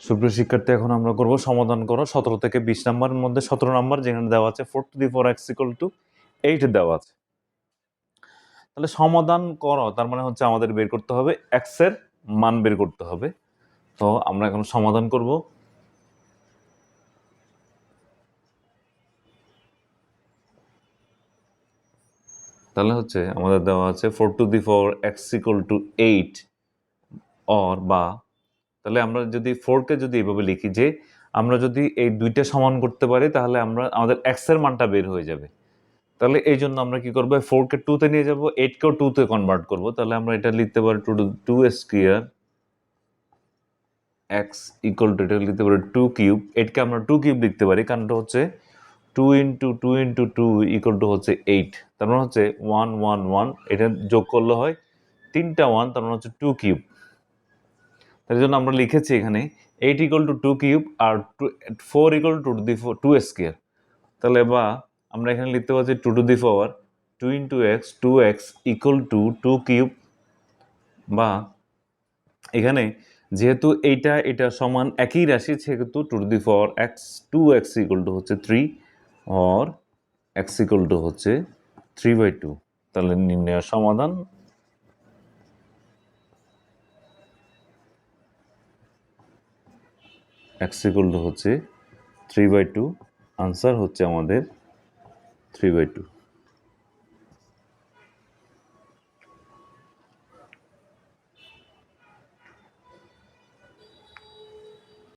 সুপ্রিয় শিক্ষার্থী, এখন আমরা করব সমাধান করো। সতেরো থেকে বিশ নাম্বারের মধ্যে সতেরো নাম্বার যেখানে দেওয়া আছে four to the four x equal to eight দেওয়া আছে। তাহলে সমাধান করো, তার মানে হচ্ছে আমাদের বের করতে হবে এক্সের মান বের করতে হবে। তো আমরা এখন সমাধান করব। তাহলে হচ্ছে আমাদের দেওয়া আছে four to the four x equal to eight or বা তাহলে আমরা যদি ফোরকে যদি এভাবে লিখি যে আমরা যদি এই দুইটা সমান করতে পারি, তাহলে আমরা, আমাদের এক্সের মানটা বের হয়ে যাবে। তাহলে এই জন্য আমরা কি করব ফোরকে টুতে নিয়ে যাব এইটকেও টুতে কনভার্ট করব। তাহলে আমরা এটা লিখতে পারি two two square x equal to এটা লিখতে পারি টু কিউব এইটকে আমরা টু কিউব লিখতে পারি, কারণটা হচ্ছে two into two into two equal to হচ্ছে এইট তার মানে হচ্ছে ওয়ান ওয়ান ওয়ান এটা যোগ করলে হয় তিনটা ওয়ান তার মানে হচ্ছে টু কিউব তার জন্য আমরা লিখেছি এখানে eight equal to two cube R two four equal to two the four two square তাহলে বা আমরা এখানে লিখতে পারছি two to the power two into x two x equal to two cube বা এখানে যেহেতু এইটা, এটা সমান একই রাশি, সেহেতু two to the power x two x equal to হচ্ছে three or x equal to হচ্ছে থ্রি বাই টু তাহলে নির্ণয় সমাধান এক্স ইকুয়াল টু হচ্ছে থ্রি বাই টু আনসার হচ্ছে আমাদের থ্রি বাই টু